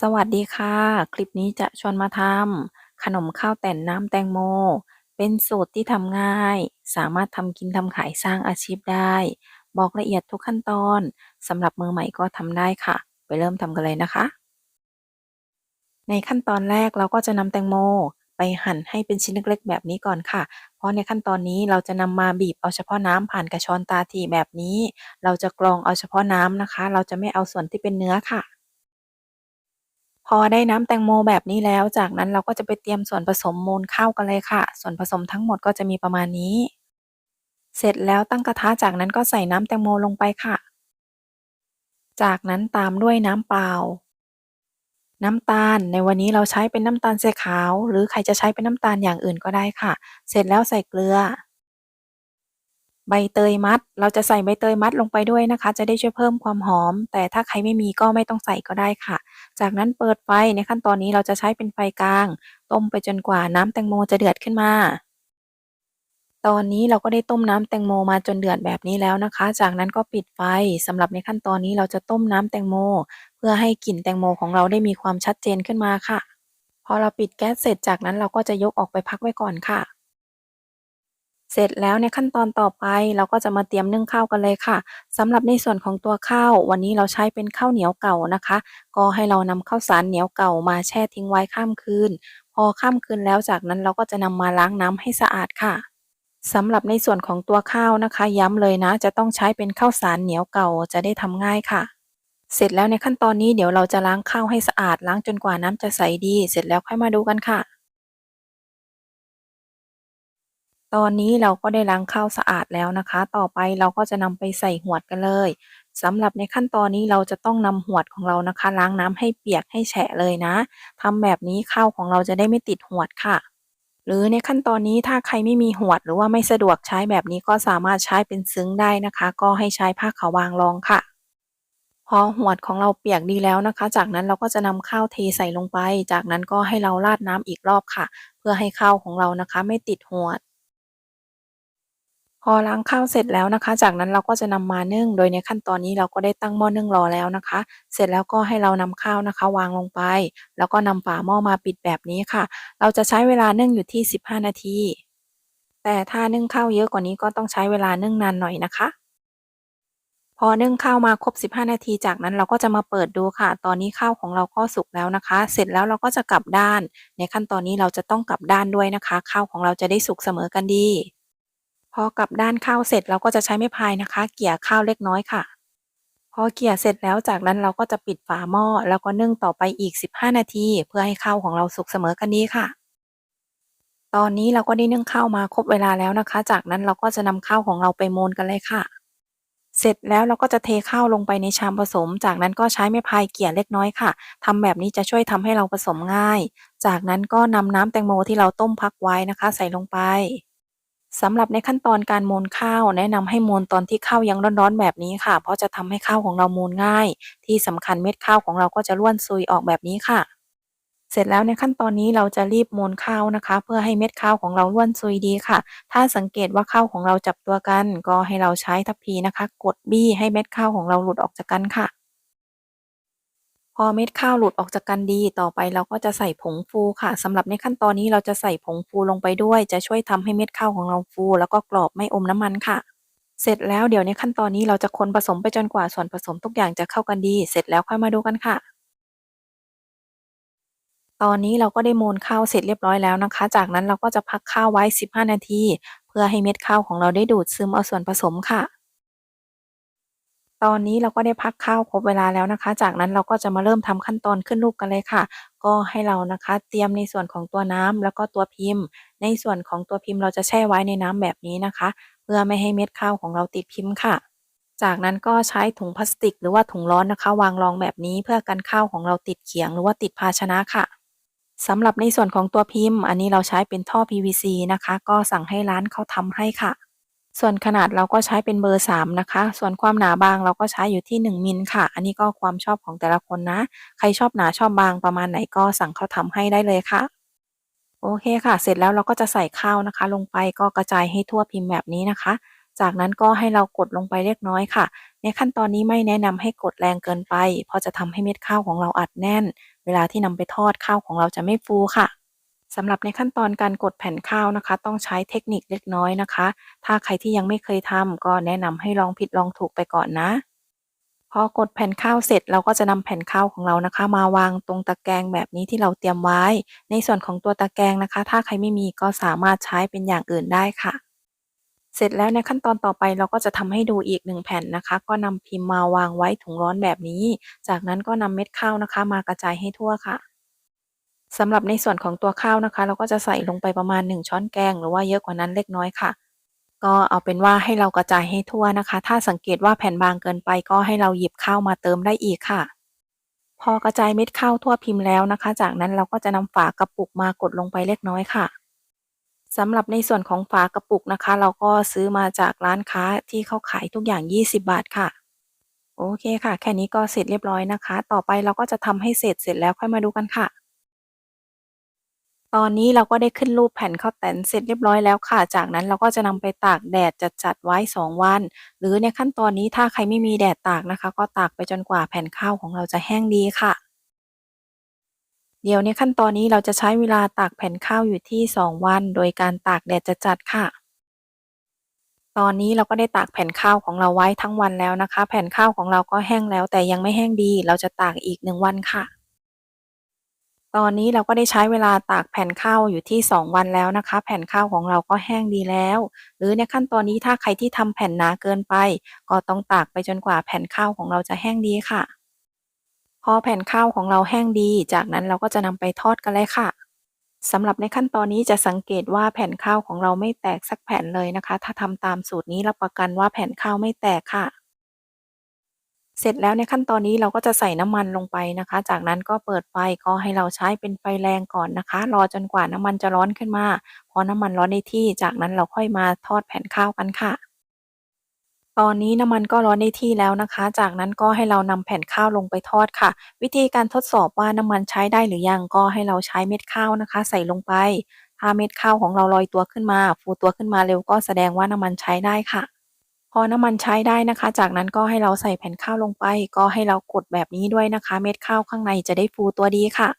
สวัสดีค่ะ คลิปนี้จะชวนมาทำขนมข้าวแต่นน้ำแตงโม เป็นสูตรที่ทำง่าย สามารถทำกินทำขายสร้างอาชีพได้ บอกละเอียดทุกขั้นตอนสำหรับมือใหม่ก็ทำได้ค่ะ ไปเริ่มทำกันเลยนะคะ ในขั้นตอนแรกเราก็จะนำแตงโม ไปหั่นให้เป็นชิ้นเล็กๆ แบบนี้ก่อนค่ะ เพราะในขั้นตอนนี้เราจะนำมาบีบเอาเฉพาะน้ำผ่านกระชอนตาทีแบบนี้ เราจะกรองเอาเฉพาะน้ำนะคะ เราจะไม่เอาส่วนที่เป็นเนื้อค่ะ พอได้น้ำแตงโมแบบนี้แล้ว จากนั้นเราก็จะไปเตรียมส่วนผสมมูลข้าวกันเลยค่ะ ส่วนผสมทั้งหมดก็จะมีประมาณนี้ เสร็จแล้วตั้งกระทะจากนั้นก็ใส่น้ำแตงโมลงไปค่ะ จากนั้นตามด้วยน้ำเปล่า น้ำตาลในวันนี้เราใช้เป็นน้ำตาลทรายขาว หรือใครจะใช้เป็นน้ำตาลอย่างอื่นก็ได้ค่ะ เสร็จแล้วใส่เกลือ ใบเตยมัด เราจะใส่ใบเตยมัดลงไปด้วยนะคะ จะได้ช่วยเพิ่มความหอม แต่ถ้าใครไม่มีก็ไม่ต้องใส่ก็ได้ค่ะ จากนั้นเปิดไฟในขั้นตอนนี้เราจะใช้เป็นไฟกลาง ต้มไปจนกว่าน้ำแตงโมจะเดือดขึ้นมาตอนนี้เราก็ได้ต้มน้ำแตงโมมาจนเดือดแบบนี้แล้วนะคะ จากนั้นก็ปิดไฟสำหรับในขั้นตอนนี้เราจะต้มน้ำแตงโม เพื่อให้กลิ่นแตงโมของเราได้มีความชัดเจนขึ้นมาค่ะ พอเราปิดแก๊สเสร็จจากนั้นเราก็จะยกออกไปพักไว้ก่อนค่ะ เสร็จแล้วในขั้นตอนต่อไปเราก็จะมาเตรียมนึ่งข้าวกันเลยค่ะสำหรับในส่วนของตัวข้าววันนี้เราใช้เป็นข้าวเหนียวเก่านะคะ ก็ให้เรานำข้าวสารเหนียวเก่ามาแช่ทิ้งไว้ข้ามคืน พอข้ามคืนแล้วจากนั้นเราก็จะนำมาล้างน้ำให้สะอาดค่ะสำหรับในส่วนของตัวข้าวนะคะ ย้ำเลยนะ จะต้องใช้เป็นข้าวสารเหนียวเก่าจะได้ทำง่ายค่ะ เสร็จแล้วในขั้นตอนนี้เดี๋ยวเราจะล้างข้าวให้สะอาดล้างจนกว่าน้ำจะใสดี เสร็จแล้วค่อยมาดูกันค่ะ ตอนนี้เราก็ได้ล้างข้าวสะอาดแล้วนะคะ ต่อไปเราก็จะนำไปใส่หวดกันเลยสำหรับในขั้นตอนนี้เราจะต้องนำหวดของเรานะคะ ล้างน้ำให้เปียกให้แฉะเลยนะทำแบบนี้ข้าวของเราจะได้ไม่ติดหวดค่ะ หรือในขั้นตอนนี้ถ้าใครไม่มีหวดหรือว่าไม่สะดวกใช้แบบนี้ก็สามารถใช้เป็นซึ้งได้นะคะ ก็ให้ใช้ผ้าขาวบางรองค่ะ พอหวดของเราเปียกดีแล้วนะคะ จากนั้นเราก็จะนำข้าวเทใส่ลงไป จากนั้นก็ให้เราราดน้ำอีกรอบค่ะ เพื่อให้ข้าวของเรานะคะ ไม่ติดหวด พอล้างข้าวเสร็จแล้วนะคะ จากนั้นเราก็จะนำมานึ่ง โดยในขั้นตอนนี้เราก็ได้ตั้งหม้อนึ่งรอแล้วนะคะ เสร็จแล้วก็ให้เรานำข้าวนะคะ วางลงไป แล้วก็นำฝาหม้อมาปิดแบบนี้ค่ะ เราจะใช้เวลานึ่งอยู่ที่ 15 นาที แต่ถ้านึ่งข้าวเยอะกว่านี้ก็ต้องใช้เวลานึ่งนานหน่อยนะคะ พอนึ่งข้าวมาครบ 15 นาที จากนั้นเราก็จะมาเปิดดูค่ะ ตอนนี้ข้าวของเราก็สุกแล้วนะคะ เสร็จแล้วเราก็จะกลับด้าน ในขั้นตอนนี้เราจะต้องกลับด้านด้วยนะคะ ข้าวของเราจะได้สุกเสมอกันดี พอกลับด้านข้าวเสร็จเราก็จะใช้ไม้พายนะคะ เกี่ยข้าวเล็กน้อยค่ะ พอเกี่ยเสร็จแล้วจากนั้นเราก็จะปิดฝาหม้อแล้วก็นึ่งต่อไปอีก 15 นาที เพื่อให้ข้าวของเราสุกเสมอกันดีค่ะ ตอนนี้เราก็ได้นึ่งข้าวมาครบเวลาแล้วนะคะ จากนั้นเราก็จะนำข้าวของเราไปโมนกันเลยค่ะ เสร็จแล้วเราก็จะเทข้าวลงไปในชามผสม จากนั้นก็ใช้ไม้พายเกี่ยเล็กน้อยค่ะทำแบบนี้จะช่วยทำให้เราผสมง่าย จากนั้นก็นำน้ำแตงโมที่เราต้มพักไว้นะคะ ใส่ลงไป สำหรับในขั้นตอนการโมนข้าว แนะนำให้โมนตอนที่ข้าวยังร้อนๆแบบนี้ค่ะ เพราะจะทำให้ข้าวของเราโมนง่าย ที่สำคัญเม็ดข้าวของเราก็จะร่วนซุยออกแบบนี้ค่ะ เสร็จแล้วในขั้นตอนนี้เราจะรีบโมนข้าวนะคะ เพื่อให้เม็ดข้าวของเราร่วนซุยดีค่ะ ถ้าสังเกตว่าข้าวของเราจับตัวกัน ก็ให้เราใช้ทัพพีนะคะ กดบี้ให้เม็ดข้าวของเราหลุดออกจากกันค่ะ พอเม็ดข้าวหลุดออกจากกันดี ต่อไปเราก็จะใส่ผงฟูค่ะสำหรับในขั้นตอนนี้เราจะใส่ผงฟูลงไปด้วย จะช่วยทำให้เม็ดข้าวของเราฟู แล้วก็กรอบไม่อมน้ำมันค่ะ เสร็จแล้วเดี๋ยวในขั้นตอนนี้เราจะคนผสมไปจนกว่าส่วนผสมทุกอย่างจะเข้ากันดี เสร็จแล้วค่อยมาดูกันค่ะ ตอนนี้เราก็ได้โมนข้าวเสร็จเรียบร้อยแล้วนะคะ จากนั้นเราก็จะพักข้าวไว้ 15 นาที เพื่อให้เม็ดข้าวของเราได้ดูดซึมเอาส่วนผสมค่ะ ตอนนี้เราก็ได้พักข้าวครบเวลาแล้วนะคะ จากนั้นเราก็จะมาเริ่มทำขั้นตอนขึ้นรูปกันเลยค่ะ ก็ให้เรานะคะ เตรียมในส่วนของตัวน้ำแล้วก็ตัวพิมพ์ ในส่วนของตัวพิมพ์เราจะแช่ไว้ในน้ำแบบนี้นะคะ เพื่อไม่ให้เม็ดข้าวของเราติดพิมพ์ค่ะ จากนั้นก็ใช้ถุงพลาสติก หรือว่าถุงร้อนนะคะ วางรองแบบนี้เพื่อกันข้าวของเราติดเขียง หรือว่าติดภาชนะค่ะสำหรับในส่วนของตัวพิมพ์ อันนี้เราใช้เป็นท่อ PVC นะคะ ก็สั่งให้ร้านเขาทำให้ค่ะ ส่วนขนาดเราก็ใช้เป็นเบอร์ 3 นะคะ ส่วนความหนาบางเราก็ใช้อยู่ที่ 1 มิลค่ะ อันนี้ก็ความชอบของแต่ละคนนะ ใครชอบหนาชอบบางประมาณไหนก็สั่งเขาทำให้ได้เลยค่ะ โอเคค่ะ เสร็จแล้วเราก็จะใส่ข้าวนะคะ ลงไปก็กระจายให้ทั่วพิมพ์แบบนี้นะคะ จากนั้นก็ให้เรากดลงไปเล็กน้อยค่ะ ในขั้นตอนนี้ไม่แนะนำให้กดแรงเกินไป เพราะจะทำให้เม็ดข้าวของเราอัดแน่น เวลาที่นำไปทอดข้าวของเราจะไม่ฟูค่ะ สำหรับในขั้นตอนการกดแผ่นข้าวนะคะ ต้องใช้เทคนิคเล็กน้อยนะคะ ถ้าใครที่ยังไม่เคยทำก็แนะนำให้ลองผิดลองถูกไปก่อนนะพอกดแผ่นข้าวเสร็จเราก็จะนำแผ่นข้าวของเรานะคะ มาวางตรงตะแกรงแบบนี้ที่เราเตรียมไว้ ในส่วนของตัวตะแกรงนะคะ ถ้าใครไม่มีก็สามารถใช้เป็นอย่างอื่นได้ค่ะ เสร็จแล้วในขั้นตอนต่อไปเราก็จะทำให้ดูอีกหนึ่งแผ่นนะคะ ก็นำพิมพ์มาวางไว้ถุงร้อนแบบนี้ จากนั้นก็นำเม็ดข้าวนะคะ มากระจายให้ทั่วค่ะ สำหรับในส่วนของตัวข้าวนะคะ เราก็จะใส่ลงไปประมาณ 1 ช้อนแกง หรือว่าเยอะกว่านั้นเล็กน้อยค่ะ ก็เอาเป็นว่าให้เรากระจายให้ทั่วนะคะ ถ้าสังเกตว่าแผ่นบางเกินไปก็ให้เราหยิบข้าวมาเติมได้อีกค่ะ พอกระจายเม็ดข้าวทั่วพิมพ์แล้วนะคะ จากนั้นเราก็จะนำฝากระปุกมากดลงไปเล็กน้อยค่ะสำหรับในส่วนของฝากระปุกนะคะ เราก็ซื้อมาจากร้านค้าที่เขาขายทุกอย่าง 20 บาทค่ะ โอเคค่ะ แค่นี้ก็เสร็จเรียบร้อยนะคะ ต่อไปเราก็จะทำให้เสร็จเสร็จแล้วค่อยมาดูกันค่ะ ตอนนี้เราก็ได้ขึ้นรูปแผ่นข้าวแตนเสร็จเรียบร้อยแล้วค่ะ จากนั้นเราก็จะนำไปตากแดดจัดๆไว้ 2 วัน หรือในขั้นตอนนี้ถ้าใครไม่มีแดดตากนะคะ ก็ตากไปจนกว่าแผ่นข้าวของเราจะแห้งดีค่ะ เดี๋ยวในขั้นตอนนี้เราจะใช้เวลาตากแผ่นข้าวอยู่ที่ 2 วัน โดยการตากแดดจัดๆค่ะ ตอนนี้เราก็ได้ตากแผ่นข้าวของเราไว้ทั้งวันแล้วนะคะ แผ่นข้าวของเราก็แห้งแล้วแต่ยังไม่แห้งดี เราจะตากอีก 1 วันค่ะ ตอนนี้เราก็ได้ใช้เวลาตากแผ่นข้าวอยู่ที่ 2 วันแล้วนะคะ แผ่นข้าวของเราก็แห้งดีแล้ว หรือในขั้นตอนนี้ถ้าใครที่ทำแผ่นหนาเกินไป ก็ต้องตากไปจนกว่าแผ่นข้าวของเราจะแห้งดีค่ะ พอแผ่นข้าวของเราแห้งดี จากนั้นเราก็จะนำไปทอดกันเลยค่ะสำหรับในขั้นตอนนี้จะสังเกตว่าแผ่นข้าวของเราไม่แตกสักแผ่นเลยนะคะ ถ้าทำตามสูตรนี้รับประกันว่าแผ่นข้าวไม่แตกค่ะ เสร็จแล้วในขั้นตอนนี้เราก็จะใส่น้ำมันลงไปนะคะ จากนั้นก็เปิดไฟก็ให้เราใช้เป็นไฟแรงก่อนนะคะ รอจนกว่าน้ำมันจะร้อนขึ้นมา พอน้ำมันร้อนในที่ จากนั้นเราค่อยมาทอดแผ่นข้าวกันค่ะ ตอนนี้น้ำมันก็ร้อนในที่แล้วนะคะ จากนั้นก็ให้เรานำแผ่นข้าวลงไปทอดค่ะ วิธีการทดสอบว่าน้ำมันใช้ได้หรือยังก็ให้เราใช้เม็ดข้าวนะคะ ใส่ลงไปถ้าเม็ดข้าวของเราลอยตัวขึ้นมา ฟูตัวขึ้นมาเร็วก็แสดงว่าน้ำมันใช้ได้ค่ะ อน้ำมันใช้ได้นะคะ จากนั้นก็ให้เราใส่แผ่นข้าวลงไป ก็ให้เรากดแบบนี้ด้วยนะคะ เม็ดข้าวข้างในจะได้ฟูตัวดีค่ะ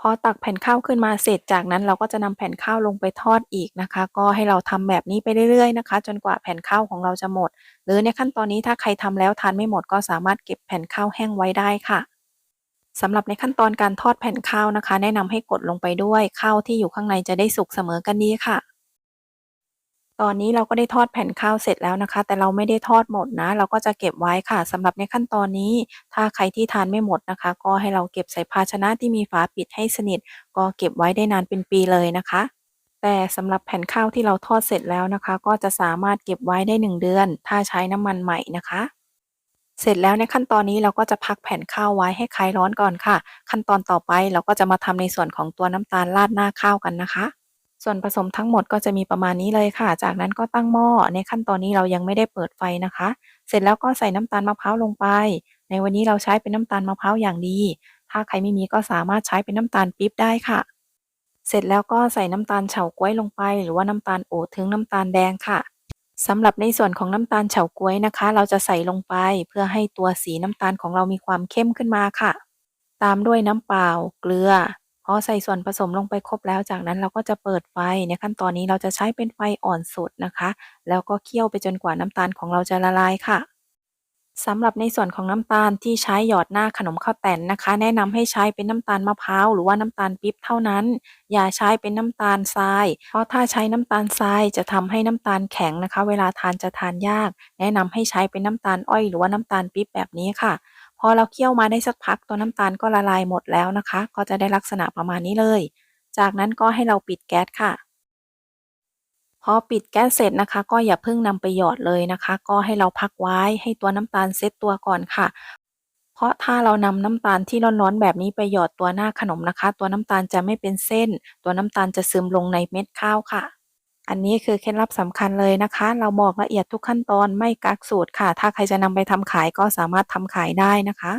พอตักแผ่นข้าวขึ้นมาเสร็จจากนั้นเราก็จะนำแผ่นข้าวลงไปทอดอีกนะคะ ก็ให้เราทำแบบนี้ไปเรื่อยๆนะคะ จนกว่าแผ่นข้าวของเราจะหมด หรือในขั้นตอนนี้ถ้าใครทำแล้วทานไม่หมดก็สามารถเก็บแผ่นข้าวแห้งไว้ได้ค่ะสำหรับในขั้นตอนการทอดแผ่นข้าวนะคะ แนะนำให้กดลงไปด้วยข้าวที่อยู่ข้างในจะได้สุกเสมอกันดีค่ะ ตอนนี้เราก็ได้ทอดแผ่นข้าวเสร็จแล้วนะคะ แต่เราไม่ได้ทอดหมดนะ เราก็จะเก็บไว้ค่ะสำหรับในขั้นตอนนี้ ถ้าใครที่ทานไม่หมดนะคะ ก็ให้เราเก็บใส่ภาชนะที่มีฝาปิดให้สนิท ก็เก็บไว้ได้นานเป็นปีเลยนะคะ แต่สำหรับแผ่นข้าวที่เราทอดเสร็จแล้วนะคะ ก็จะสามารถเก็บไว้ได้ 1 เดือน ถ้าใช้น้ำมันใหม่นะคะเสร็จแล้วในขั้นตอนนี้เราก็จะพักแผ่นข้าวไว้ให้คลายร้อนก่อนค่ะ ขั้นตอนต่อไปเราก็จะมาทำในส่วนของตัวน้ำตาลราดหน้าข้าวกันนะคะ ส่วนผสมทั้งหมดก็จะมีประมาณนี้เลยค่ะ จากนั้นก็ตั้งหม้อ ในขั้นตอนนี้เรายังไม่ได้เปิดไฟนะคะ เสร็จแล้วก็ใส่น้ำตาลมะพร้าวลงไป ในวันนี้เราใช้เป็นน้ำตาลมะพร้าวอย่างดี ถ้าใครไม่มีก็สามารถใช้เป็นน้ำตาลปี๊บได้ค่ะ เสร็จแล้วก็ใส่น้ำตาลเฉาก๊วยลงไป หรือว่าน้ำตาลโอถึงน้ำตาลแดงค่ะสำหรับในส่วนของน้ำตาลเฉาก๊วยนะคะ เราจะใส่ลงไปเพื่อให้ตัวสีน้ำตาลของเรามีความเข้มขึ้นมาค่ะ ตามด้วยน้ำเปล่า เกลือ พอใส่ส่วนผสมลงไปครบแล้วจากนั้นเราก็จะเปิดไฟในขั้นตอนนี้เราจะใช้เป็นไฟอ่อนสุดนะคะ แล้วก็เคี่ยวไปจนกว่าน้ำตาลของเราจะละลายค่ะสำหรับในส่วนของน้ำตาลที่ใช้หยอดหน้าขนมข้าวแตนนะคะ แนะนำให้ใช้เป็นน้ำตาลมะพร้าวหรือว่าน้ำตาลปิ๊บเท่านั้น อย่าใช้เป็นน้ำตาลทราย เพราะถ้าใช้น้ำตาลทรายจะทำให้น้ำตาลแข็งนะคะ เวลาทานจะทานยาก แนะนำให้ใช้เป็นน้ำตาลอ้อยหรือว่าน้ำตาลปิ๊บแบบนี้ค่ะ พอเราเคี่ยวมาได้สักพักตัวน้ำตาลก็ละลายหมดแล้วนะคะ ก็จะได้ลักษณะประมาณนี้เลย จากนั้นก็ให้เราปิดแก๊สค่ะ พอปิดแก๊สเสร็จนะคะ ก็อย่าเพิ่งนำไปหยอดเลยนะคะ ก็ให้เราพักไว้ให้ตัวน้ำตาลเซตตัวก่อนค่ะ เพราะถ้าเรานำน้ำตาลที่ร้อนๆแบบนี้ไปหยอดตัวหน้าขนมนะคะ ตัวน้ำตาลจะไม่เป็นเส้น ตัวน้ำตาลจะซึมลงในเม็ดข้าวค่ะ อันนี้คือเคล็ดลับสำคัญเลยนะคะ เราบอกละเอียดทุกขั้นตอนไม่กักสูตรค่ะ ถ้าใครจะนำไปทำขายก็สามารถทำขายได้นะคะ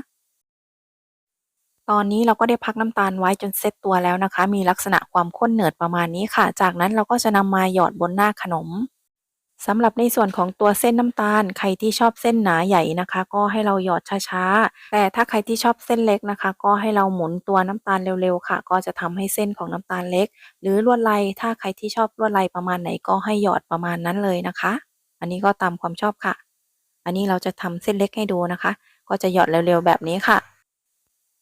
ตอนนี้เราก็ได้พักน้ำตาลไว้จนเซ็ตตัวแล้วนะคะ มีลักษณะความข้นเหนืดประมาณนี้ค่ะ จากนั้นเราก็จะนำมาหยอดบนหน้าขนม สำหรับในส่วนของตัวเส้นน้ำตาล ใครที่ชอบเส้นหนาใหญ่นะคะ ก็ให้เราหยอดช้าๆ แต่ถ้าใครที่ชอบเส้นเล็กนะคะ ก็ให้เราหมุนตัวน้ำตาลเร็วๆค่ะ ก็จะทำให้เส้นของน้ำตาลเล็ก หรือลวดลายถ้าใครที่ชอบลวดลายประมาณไหนก็ให้หยอดประมาณนั้นเลยนะคะ อันนี้ก็ตามความชอบค่ะ อันนี้เราจะทำเส้นเล็กให้ดูนะคะ ก็จะหยอดเร็วๆแบบนี้ค่ะ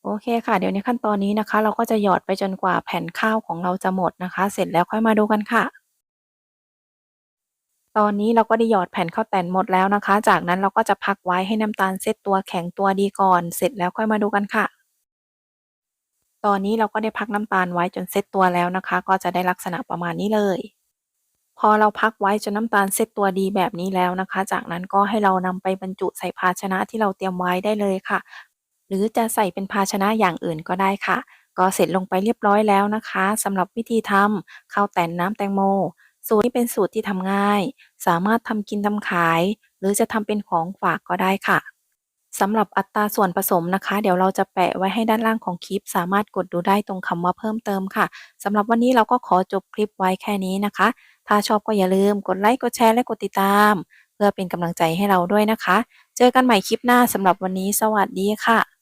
โอเคค่ะ เดี๋ยวในขั้นตอนนี้นะคะ เราก็จะหยอดไปจนกว่าแผ่นข้าวของเราจะหมดนะคะ เสร็จแล้วค่อยมาดูกันค่ะ ตอนนี้เราก็ได้หยอดแผ่นข้าวแตนหมดแล้วนะคะ จากนั้นเราก็จะพักไว้ให้น้ำตาลเซตตัวแข็งตัวดีก่อน เสร็จแล้วค่อยมาดูกันค่ะ ตอนนี้เราก็ได้พักน้ำตาลไว้จนเซตตัวแล้วนะคะ ก็จะได้ลักษณะประมาณนี้เลย พอเราพักไว้จนน้ำตาลเซตตัวดีแบบนี้แล้วนะคะ จากนั้นก็ให้เรานำไปบรรจุใส่ภาชนะที่เราเตรียมไว้ได้เลยค่ะ หรือจะใส่เป็นภาชนะอย่างอื่นก็ได้ค่ะ ก็เสร็จลงไปเรียบร้อยแล้วนะคะสำหรับวิธีทำข้าวแตนน้ำแตงโม สูตรนี้เป็นสูตรที่ทำง่าย สามารถทำกินทำขาย หรือจะทำเป็นของฝากก็ได้ค่ะสำหรับอัตราส่วนผสมนะคะ เดี๋ยวเราจะแปะไว้ให้ด้านล่างของคลิป สามารถกดดูได้ตรงคำว่าเพิ่มเติมค่ะสำหรับวันนี้เราก็ขอจบคลิปไว้แค่นี้นะคะ ถ้าชอบก็อย่าลืมกดไลค์กดแชร์และกดติดตาม เพื่อเป็นกำลังใจให้เราด้วยนะคะ เจอกันใหม่คลิปหน้าสำหรับวันนี้ สวัสดีค่ะ